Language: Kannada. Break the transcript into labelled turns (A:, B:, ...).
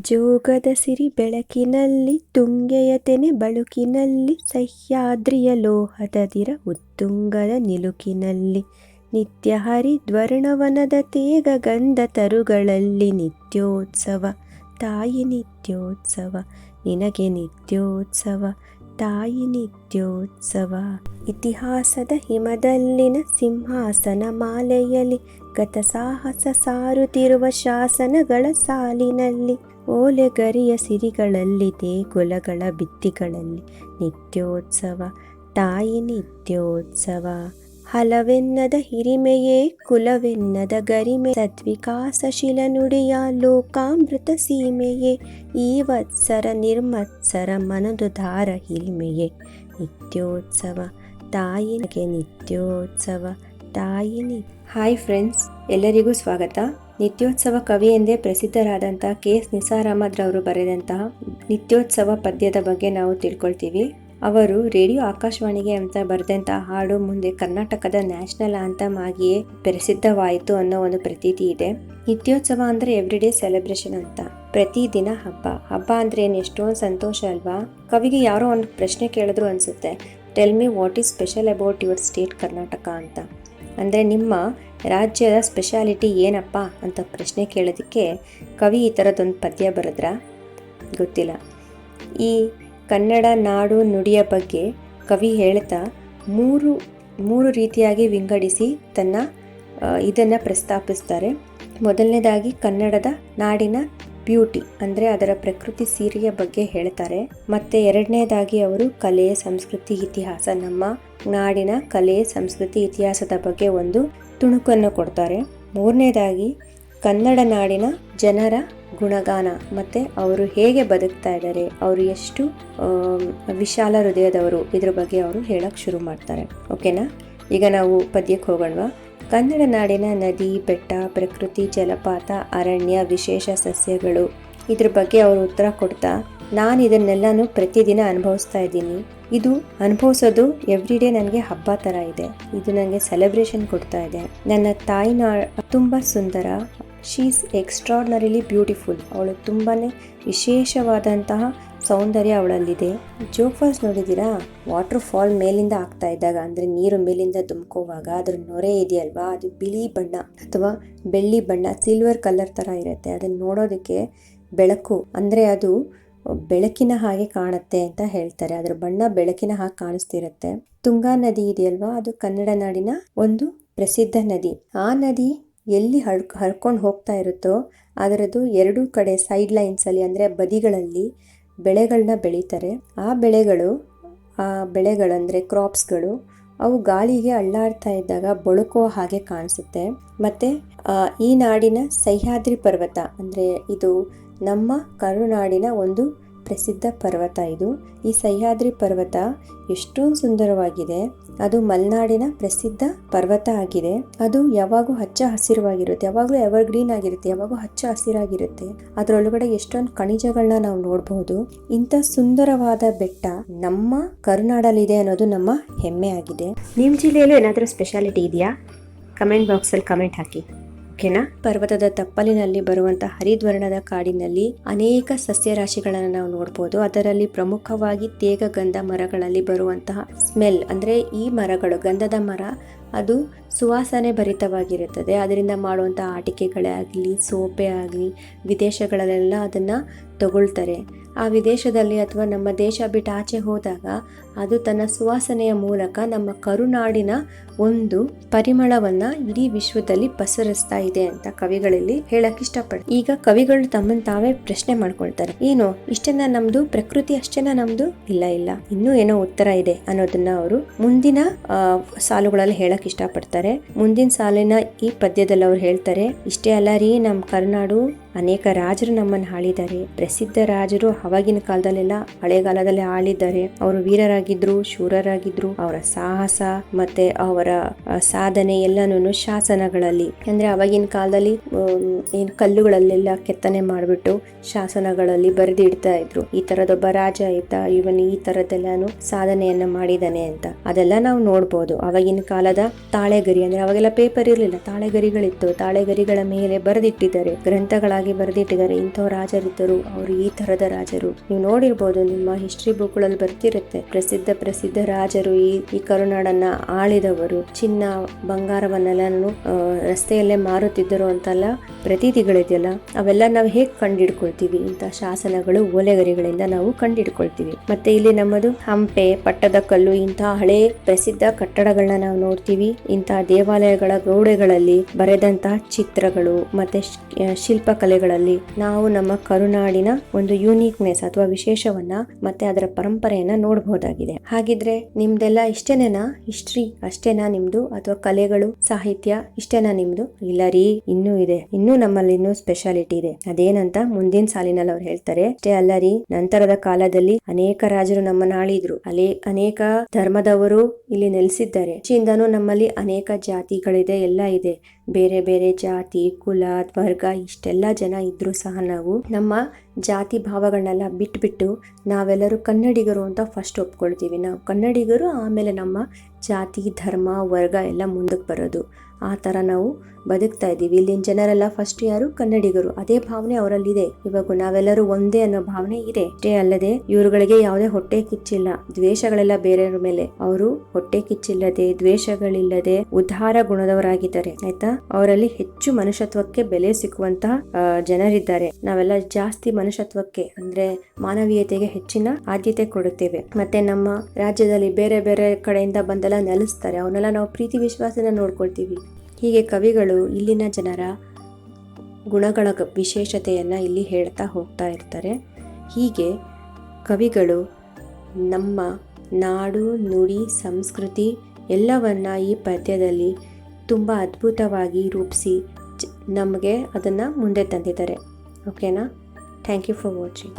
A: ಜೋಗದ ಸಿರಿ ಬೆಳಕಿನಲ್ಲಿ, ತುಂಗೆಯ ತೆನೆ ಬಳುಕಿನಲ್ಲಿ, ಸಹ್ಯಾದ್ರಿಯ ಲೋಹದದಿರ ಉತ್ತುಂಗದ ನಿಲುಕಿನಲ್ಲಿ, ನಿತ್ಯ ಹರಿದ್ವರ್ಣವನದ ತೇಗ ಗಂಧ ತರುಗಳಲ್ಲಿ ನಿತ್ಯೋತ್ಸವ, ತಾಯಿ ನಿತ್ಯೋತ್ಸವ, ನಿನಗೆ ನಿತ್ಯೋತ್ಸವ, ತಾಯಿ ನಿತ್ಯೋತ್ಸವ. ಇತಿಹಾಸದ ಹಿಮದಲ್ಲಿನ ಸಿಂಹಾಸನ ಮಾಲೆಯಲ್ಲಿ ಗತ ಸಾಹಸ ಸಾರುತ್ತಿರುವ ಶಾಸನಗಳ ಸಾಲಿನಲ್ಲಿ ಓಲೆಗರಿಯ ಸಿರಿಗಳಲ್ಲಿದೆ ಕುಲಗಳ ಭಿತ್ತಿಗಳಲ್ಲಿ ನಿತ್ಯೋತ್ಸವ, ತಾಯಿ ನಿತ್ಯೋತ್ಸವ. ಹಲವೆನ್ನದ ಹಿರಿಮೆಯೇ, ಕುಲವೆನ್ನದ ಗರಿಮೆ. ಸದ್ವಿಕಾಸಶೀಲ ನುಡಿಯ ಲೋಕಾಮೃತ ಸೀಮೆಯೇ. ಈ ವತ್ಸರ ನಿರ್ಮತ್ಸರ ಮನದುಧಾರ ಹಿರಿಮೆಯೇ. ನಿತ್ಯೋತ್ಸವ ತಾಯಿಗೆ ನಿತ್ಯೋತ್ಸವ. ತಾಯಿ ನಿ ಹಾಯ್ ಫ್ರೆಂಡ್ಸ್, ಎಲ್ಲರಿಗೂ ಸ್ವಾಗತ. ನಿತ್ಯೋತ್ಸವ ಕವಿ ಎಂದೇ ಪ್ರಸಿದ್ಧರಾದಂಥ ಕೆ. ಎಸ್ ನಿಸಾರಾಮದ್ರವರು ಬರೆದಂತಹ ನಿತ್ಯೋತ್ಸವ ಪದ್ಯದ ಬಗ್ಗೆ ನಾವು ತಿಳ್ಕೊಳ್ತೀವಿ. ಅವರು ರೇಡಿಯೋ ಆಕಾಶವಾಣಿಗೆ ಅಂತ ಬರೆದಂತಹ ಹಾಡು ಮುಂದೆ ಕರ್ನಾಟಕದ ನ್ಯಾಷನಲ್ ಆಂಥಮ್ ಆಗಿಯೇ ಪ್ರಸಿದ್ಧವಾಯಿತು ಅನ್ನೋ ಒಂದು ಪ್ರತೀತಿ ಇದೆ. ನಿತ್ಯೋತ್ಸವ ಅಂದ್ರೆ ಎವ್ರಿಡೇ ಸೆಲೆಬ್ರೇಷನ್ ಅಂತ. ಪ್ರತಿದಿನ ಹಬ್ಬ. ಹಬ್ಬ ಅಂದ್ರೆ ಏನು? ಎಷ್ಟೊಂದು ಸಂತೋಷ ಅಲ್ವಾ? ಕವಿಗೆ ಯಾರೋ ಒಂದು ಪ್ರಶ್ನೆ ಕೇಳಿದ್ರು ಅನ್ಸುತ್ತೆ. Tell me what is special about your state Karnataka ಅಂತ. ಅಂದರೆ ನಿಮ್ಮ ರಾಜ್ಯದ ಸ್ಪೆಷಾಲಿಟಿ ಏನಪ್ಪ ಅಂತ ಪ್ರಶ್ನೆ ಕೇಳೋದಕ್ಕೆ ಕವಿ ಈ ಥರದ್ದೊಂದು ಪದ್ಯ ಬರೆದ್ರ? ಗೊತ್ತಿಲ್ಲ. ಈ ಕನ್ನಡ ನಾಡು ನುಡಿಯ ಬಗ್ಗೆ ಕವಿ ಹೇಳ್ತಾ ಮೂರು ಮೂರು ರೀತಿಯಾಗಿ ವಿಂಗಡಿಸಿ ತನ್ನ ಇದನ್ನು ಪ್ರಸ್ತಾಪಿಸ್ತಾರೆ. ಮೊದಲನೇದಾಗಿ ಕನ್ನಡದ ನಾಡಿನ ಬ್ಯೂಟಿ, ಅಂದರೆ ಅದರ ಪ್ರಕೃತಿ ಸೀರೆಯ ಬಗ್ಗೆ ಹೇಳ್ತಾರೆ. ಮತ್ತು ಎರಡನೇದಾಗಿ ಅವರು ಕಲೆ, ಸಂಸ್ಕೃತಿ, ಇತಿಹಾಸ. ನಮ್ಮ ನಾಡಿನ ಕಲೆ, ಸಂಸ್ಕೃತಿ, ಇತಿಹಾಸದ ಬಗ್ಗೆ ಒಂದು ತುಣುಕನ್ನು ಕೊಡ್ತಾರೆ. ಮೂರನೇದಾಗಿ ಕನ್ನಡ ನಾಡಿನ ಜನರ ಗುಣಗಾನ. ಮತ್ತು ಅವರು ಹೇಗೆ ಬದುಕ್ತಾ ಇದ್ದಾರೆ, ಅವರು ಎಷ್ಟು ವಿಶಾಲ ಹೃದಯದವರು, ಇದ್ರ ಬಗ್ಗೆ ಅವರು ಹೇಳಕ್ಕೆ ಶುರು ಮಾಡ್ತಾರೆ. ಓಕೆನಾ? ಈಗ ನಾವು ಪದ್ಯಕ್ಕೆ ಹೋಗೋಣವಾ? ಕನ್ನಡ ನಾಡಿನ ನದಿ, ಬೆಟ್ಟ, ಪ್ರಕೃತಿ, ಜಲಪಾತ, ಅರಣ್ಯ, ವಿಶೇಷ ಸಸ್ಯಗಳು. ಇದ್ರ ಬಗ್ಗೆ ಅವರು ಉತ್ತರ ಕೊಡ್ತಾ, ನಾನು ಇದನ್ನೆಲ್ಲನೂ ಪ್ರತಿದಿನ ಅನುಭವಿಸ್ತಾ ಇದ್ದೀನಿ. ಇದು ಅನುಭವಿಸೋದು ಎವ್ರಿ ಡೇ ನನಗೆ ಹಬ್ಬ ಥರ ಇದೆ. ಇದು ನನಗೆ ಸೆಲೆಬ್ರೇಷನ್ ಕೊಡ್ತಾ ಇದೆ. ನನ್ನ ತಾಯಿನ ತುಂಬ ಸುಂದರ. ಶೀಸ್ ಎಕ್ಸ್ಟ್ರಾಡ್ನರಿಲಿ ಬ್ಯೂಟಿಫುಲ್ ಅವಳು ತುಂಬಾ ವಿಶೇಷವಾದಂತಹ ಸೌಂದರ್ಯ ಅವಳಲ್ಲಿದೆ. ಜೋಗ್ ಫಾಲ್ಸ್ ನೋಡಿದ್ದೀರಾ? ವಾಟರ್ ಫಾಲ್ ಮೇಲಿಂದ ಆಗ್ತಾ ಇದ್ದಾಗ, ಅಂದರೆ ನೀರು ಮೇಲಿಂದ ತುಂಬ್ಕೋವಾಗ ಅದ್ರ ನೊರೆ ಇದೆಯಲ್ವಾ? ಅದು ಬಿಳಿ ಬಣ್ಣ ಅಥವಾ ಬೆಳ್ಳಿ ಬಣ್ಣ, ಸಿಲ್ವರ್ ಕಲರ್ ಥರ ಇರುತ್ತೆ. ಅದನ್ನು ನೋಡೋದಕ್ಕೆ ಬೆಳಕು, ಅಂದರೆ ಅದು ಬೆಳಕಿನ ಹಾಗೆ ಕಾಣುತ್ತೆ ಅಂತ ಹೇಳ್ತಾರೆ. ಅದರ ಬಣ್ಣ ಬೆಳಕಿನ ಹಾಗೆ ಕಾಣಿಸ್ತಿರುತ್ತೆ. ತುಂಗಾ ನದಿ ಇದೆಯಲ್ವಾ? ಅದು ಕನ್ನಡ ನಾಡಿನ ಒಂದು ಪ್ರಸಿದ್ಧ ನದಿ. ಆ ನದಿ ಎಲ್ಲಿ ಹರ್ ಹರ್ಕೊಂಡು ಹೋಗ್ತಾ ಇರುತ್ತೋ, ಅದರದ್ದು ಎರಡೂ ಕಡೆ ಸೈಡ್ ಲೈನ್ಸಲ್ಲಿ ಅಂದರೆ ಬದಿಗಳಲ್ಲಿ ಬೆಳೆಗಳನ್ನ ಬೆಳೀತಾರೆ. ಆ ಬೆಳೆಗಳು, ಆ ಬೆಳೆಗಳಂದರೆ ಕ್ರಾಪ್ಸ್ಗಳು ಅವು ಗಾಳಿಗೆ ಅಳ್ಳಾಡ್ತಾ ಇದ್ದಾಗ ಬಳುಕುವ ಹಾಗೆ ಕಾಣಿಸುತ್ತೆ. ಮತ್ತು ಈ ನಾಡಿನ ಸಹ್ಯಾದ್ರಿ ಪರ್ವತ ಅಂದರೆ ಇದು ನಮ್ಮ ಕರುನಾಡಿನ ಒಂದು ಪ್ರಸಿದ್ಧ ಪರ್ವತ ಇದು. ಈ ಸಹ್ಯಾದ್ರಿ ಪರ್ವತ ಎಷ್ಟೊಂದು ಸುಂದರವಾಗಿದೆ. ಅದು ಮಲೆನಾಡಿನ ಪ್ರಸಿದ್ಧ ಪರ್ವತ ಆಗಿದೆ. ಅದು ಯಾವಾಗೂ ಹಚ್ಚ ಹಸಿರುವಾಗಿರುತ್ತೆ. ಯಾವಾಗಲೂ ಎವರ್ ಗ್ರೀನ್ ಆಗಿರುತ್ತೆ. ಯಾವಾಗೂ ಹಚ್ಚ ಹಸಿರಾಗಿರುತ್ತೆ. ಅದರೊಳಗಡೆ ಎಷ್ಟೊಂದು ಖನಿಜಗಳನ್ನ ನಾವು ನೋಡಬಹುದು ಇಂಥ ಸುಂದರವಾದ ಬೆಟ್ಟ ನಮ್ಮ ಕರುನಾಡಲ್ಲಿದೆ ಅನ್ನೋದು ನಮ್ಮ ಹೆಮ್ಮೆ ಆಗಿದೆ. ನಿಮ್ಮ ಜಿಲ್ಲೆಯಲ್ಲೂ ಏನಾದರೂ ಸ್ಪೆಷಾಲಿಟಿ ಇದೆಯಾ? ಕಮೆಂಟ್ ಬಾಕ್ಸಲ್ಲಿ ಕಮೆಂಟ್ ಹಾಕಿ. ಓಕೆನಾ ಪರ್ವತದ ತಪ್ಪಲಿನಲ್ಲಿ ಬರುವಂತಹ ಹರಿದ್ವರ್ಣದ ಕಾಡಿನಲ್ಲಿ ಅನೇಕ ಸಸ್ಯರಾಶಿಗಳನ್ನು ನಾವು ನೋಡಬಹುದು ಅದರಲ್ಲಿ ಪ್ರಮುಖವಾಗಿ ತೇಗ ಗಂಧ ಮರಗಳಲ್ಲಿ ಬರುವಂತಹ ಸ್ಮೆಲ್ ಅಂದ್ರೆ ಈ ಮರಗಳು, ಗಂಧದ ಮರ ಅದು ಸುವಾಸನೆ ಭರಿತವಾಗಿರುತ್ತದೆ. ಅದರಿಂದ ಮಾಡುವಂಥ ಆಟಿಕೆಗಳೇ ಆಗಲಿ, ಸೋಪೆ ಆಗಲಿ, ವಿದೇಶಗಳಲ್ಲೆಲ್ಲ ಅದನ್ನು ತಗೊಳ್ತಾರೆ. ಆ ವಿದೇಶದಲ್ಲಿ ಅಥವಾ ನಮ್ಮ ದೇಶ ಬಿಟ್ಟು ಆಚೆ ಹೋದಾಗ ಅದು ತನ್ನ ಸುವಾಸನೆಯ ಮೂಲಕ ನಮ್ಮ ಕರುನಾಡಿನ ಒಂದು ಪರಿಮಳವನ್ನ ಇಡೀ ವಿಶ್ವದಲ್ಲಿ ಪಸರಿಸ್ತಾ ಇದೆ ಅಂತ ಕವಿಗಳಲ್ಲಿ ಹೇಳಕ್ ಇಷ್ಟಪಡ್ತಾರೆ. ಈಗ ಕವಿಗಳು ತಮ್ಮನ್ನು ತಾವೇ ಪ್ರಶ್ನೆ ಮಾಡ್ಕೊಳ್ತಾರೆ. ಏನು, ಇಷ್ಟೆಲ್ಲ ನಮ್ದು? ಪ್ರಕೃತಿ ಅಷ್ಟೇನ ನಮ್ದು? ಇಲ್ಲ ಇಲ್ಲ. ಇನ್ನೂ ಏನೋ ಉತ್ತರ ಇದೆ ಅನ್ನೋದನ್ನ ಅವರು ಮುಂದಿನ ಸಾಲುಗಳಲ್ಲಿ ಹೇಳಕ್ ಇಷ್ಟಪಡ್ತಾರೆ. ಮುಂದಿನ ಸಾಲಿನ ಈ ಪದ್ಯದಲ್ಲಿ ಅವ್ರು ಹೇಳ್ತಾರೆ ಇಷ್ಟೇ ಅಲ್ಲ ರೀ ನಮ್ಮ ಕರ್ನಾಡು ಅನೇಕ ರಾಜರು ನಮ್ಮನ್ನು ಆಳಿದ್ದಾರೆ. ಪ್ರಸಿದ್ಧ ರಾಜರು ಅವಾಗಿನ ಕಾಲದಲ್ಲೆಲ್ಲ ಹಳೆಗಾಲದಲ್ಲಿ ಆಳಿದ್ದಾರೆ. ಅವರು ವೀರರಾಗಿದ್ರು, ಶೂರರಾಗಿದ್ರು. ಅವರ ಸಾಹಸ ಮತ್ತೆ ಅವರ ಸಾಧನೆ ಎಲ್ಲನೂ ಶಾಸನಗಳಲ್ಲಿ. ಅಂದ್ರೆ ಅವಾಗಿನ ಕಾಲದಲ್ಲಿ ಏನು ಕಲ್ಲುಗಳಲ್ಲೆಲ್ಲ ಕೆತ್ತನೆ ಮಾಡಿಬಿಟ್ಟು ಶಾಸನಗಳಲ್ಲಿ ಬರೆದಿಡ್ತಾ ಇದ್ರು. ಈ ತರದೊಬ್ಬ ರಾಜ ಇದ್ದ, ಇವನು ಈ ತರದ್ದೆಲ್ಲಾನು ಸಾಧನೆಯನ್ನ ಮಾಡಿದಾನೆ ಅಂತ. ಅದೆಲ್ಲ ನಾವು ನೋಡ್ಬೋದು. ಅವಾಗಿನ ಕಾಲದ ತಾಳೆಗರಿ, ಅಂದ್ರೆ ಅವಾಗೆಲ್ಲ ಪೇಪರ್ ಇರಲಿಲ್ಲ, ತಾಳೆಗರಿಗಳಿತ್ತು. ತಾಳೆಗರಿಗಳ ಮೇಲೆ ಬರೆದಿಟ್ಟಿದ್ದಾರೆ. ಗ್ರಂಥಗಳ ಆಗಿ ಬರೆದಿಟ್ಟಿದ್ದಾರೆ. ಇಂಥ ರಾಜರಿದ್ದರು ಅವರು ಈ ತರದ ರಾಜರು. ನೀವು ನೋಡಿರ್ಬೋದು, ನಿಮ್ಮ ಹಿಸ್ಟ್ರಿ ಬುಕ್ಗಳಲ್ಲಿ ಬರ್ತಿರುತ್ತೆ. ಪ್ರಸಿದ್ಧ ಪ್ರಸಿದ್ಧ ರಾಜರು ಈ ಈ ಕರುನಾಡನ್ನ ಆಳಿದವರು. ಚಿನ್ನ ಬಂಗಾರವನ್ನೆಲ್ಲಾನು ರಸ್ತೆಯಲ್ಲೇ ಮಾರುತ್ತಿದ್ದರು ಅಂತೆಲ್ಲ ಪ್ರತೀತಿಗಳಿದೆಯಲ್ಲ? ಅವೆಲ್ಲ ನಾವು ಹೇಗೆ ಕಂಡಿಡ್ಕೊಳ್ತೀವಿ? ಇಂತಹ ಶಾಸನಗಳು ಓಲೆಗರಿಗಳಿಂದ ನಾವು ಕಂಡಿಡ್ಕೊಳ್ತೀವಿ. ಮತ್ತೆ ಇಲ್ಲಿ ನಮ್ಮದು ಹಂಪೆ ಪಟ್ಟದಕಲ್ಲು ಇಂತಹ ಹಳೆ ಪ್ರಸಿದ್ಧ ಕಟ್ಟಡಗಳನ್ನ ನಾವು ನೋಡ್ತೀವಿ. ಇಂತಹ ದೇವಾಲಯಗಳ ಗೋಡೆಗಳಲ್ಲಿ ಬರೆದಂತಹ ಚಿತ್ರಗಳು, ಮತ್ತೆ ಶ್- ಆ, ಶಿಲ್ಪಕಲೆಗಳಲ್ಲಿ ನಾವು ನಮ್ಮ ಕರುನಾಡಿನ ಒಂದು ಯೂನಿಕ್ನೆಸ್ ಅಥವಾ ವಿಶೇಷವನ್ನ ಮತ್ತೆ ಅದರ ಪರಂಪರೆಯನ್ನ ನೋಡಬಹುದಾಗಿದೆ. ಹಾಗಿದ್ರೆ ನಿಮ್ದೆಲ್ಲ ಇಷ್ಟೇನೇನಾ? ಹಿಸ್ಟ್ರಿ ಅಷ್ಟೇನಾ ನಿಮ್ದು? ಅಥವಾ ಕಲೆಗಳು ಸಾಹಿತ್ಯ ಇಷ್ಟೇನಾ ನಿಮ್ದು? ಇಲ್ಲ ರೀ ಇನ್ನೂ ಇದೆ. ಇನ್ನೂ ನಮ್ಮಲ್ಲಿ ಇನ್ನೂ ಸ್ಪೆಷಾಲಿಟಿ ಇದೆ. ಅದೇನಂತ ಮುಂದಿನ ಸಾಲಿನಲ್ಲಿ ಅವ್ರು ಹೇಳ್ತಾರೆ. ಅಷ್ಟೇ ಅಲ್ಲ ರೀ ನಂತರದ ಕಾಲದಲ್ಲಿ ಅನೇಕ ರಾಜರು ನಮ್ಮ ನಾಳಿದ್ರು. ಅಲ್ಲಿ ಅನೇಕ ಧರ್ಮದವರು ಇಲ್ಲಿ ನೆಲೆಸಿದ್ದಾರೆ. ಚಿಂದನು ನಮ್ಮಲ್ಲಿ ಅನೇಕ ಜಾತಿಗಳಿದೆ ಎಲ್ಲ ಇದೆ. ಬೇರೆ ಬೇರೆ ಜಾತಿ ಕುಲ ವರ್ಗ ಇಷ್ಟೆಲ್ಲ ಜನ ಇದ್ರೂ ಸಹ ನಾವು ನಮ್ಮ ಜಾತಿ ಭಾವಗಳನ್ನೆಲ್ಲ ಬಿಟ್ಬಿಟ್ಟು ನಾವೆಲ್ಲರೂ ಕನ್ನಡಿಗರು ಅಂತ ಫಸ್ಟ್ ಒಪ್ಕೊಳ್ತೀವಿ. ನಾವು ಕನ್ನಡಿಗರು, ಆಮೇಲೆ ನಮ್ಮ ಜಾತಿ, ಧರ್ಮ, ವರ್ಗ ಎಲ್ಲ ಮುಂದಕ್ಕೆ ಬರೋದು. ಆ ಥರ ನಾವು ಬದುಕ್ತಾ ಇದ್ದೀವಿ. ಇಲ್ಲಿನ ಜನರೆಲ್ಲ ಫಸ್ಟ್ ಯಾರು? ಕನ್ನಡಿಗರು. ಅದೇ ಭಾವನೆ ಅವರಲ್ಲಿದೆ. ಇವಾಗ ನಾವೆಲ್ಲರೂ ಒಂದೇ ಅನ್ನೋ ಭಾವನೆ ಇದೆ. ಅಷ್ಟೇ ಅಲ್ಲದೆ ಇವರುಗಳಿಗೆ ಯಾವುದೇ ಹೊಟ್ಟೆ ಕಿಚ್ಚಿಲ್ಲ. ದ್ವೇಷಗಳೆಲ್ಲ ಬೇರೆಯವ್ರ ಮೇಲೆ. ಅವರು ಹೊಟ್ಟೆ ಕಿಚ್ಚಿಲ್ಲದೆ, ದ್ವೇಷಗಳಿಲ್ಲದೆ, ಉದ್ಧಾರ ಗುಣದವರಾಗಿದ್ದಾರೆ. ಆಯ್ತಾ? ಅವರಲ್ಲಿ ಹೆಚ್ಚು ಮನುಷ್ಯತ್ವಕ್ಕೆ ಬೆಲೆ ಸಿಕ್ಕುವಂತಹ ಜನರಿದ್ದಾರೆ. ನಾವೆಲ್ಲ ಜಾಸ್ತಿ ಮನುಷ್ಯತ್ವಕ್ಕೆ ಅಂದ್ರೆ ಮಾನವೀಯತೆಗೆ ಹೆಚ್ಚಿನ ಆದ್ಯತೆ ಕೊಡುತ್ತೇವೆ. ಮತ್ತೆ ನಮ್ಮ ರಾಜ್ಯದಲ್ಲಿ ಬೇರೆ ಬೇರೆ ಕಡೆಯಿಂದ ಬಂದೆಲ್ಲ ನೆಲೆಸ್ತಾರೆ. ಅವನ್ನೆಲ್ಲ ನಾವು ಪ್ರೀತಿ ವಿಶ್ವಾಸನ ನೋಡ್ಕೊಳ್ತೀವಿ. ಹೀಗೆ ಕವಿಗಳು ಇಲ್ಲಿನ ಜನರ ಗುಣಗಳ ವಿಶೇಷತೆಯನ್ನು ಇಲ್ಲಿ ಹೇಳ್ತಾ ಹೋಗ್ತಾ ಇರ್ತಾರೆ. ಹೀಗೆ ಕವಿಗಳು ನಮ್ಮ ನಾಡು, ನುಡಿ, ಸಂಸ್ಕೃತಿ ಎಲ್ಲವನ್ನ ಈ ಪದ್ಯದಲ್ಲಿ ತುಂಬ ಅದ್ಭುತವಾಗಿ ರೂಪಿಸಿ ನಮಗೆ ಅದನ್ನು ಮುಂದೆ ತಂದಿದ್ದಾರೆ. ಓಕೆನಾ ಥ್ಯಾಂಕ್ ಯು ಫಾರ್ ವಾಚಿಂಗ್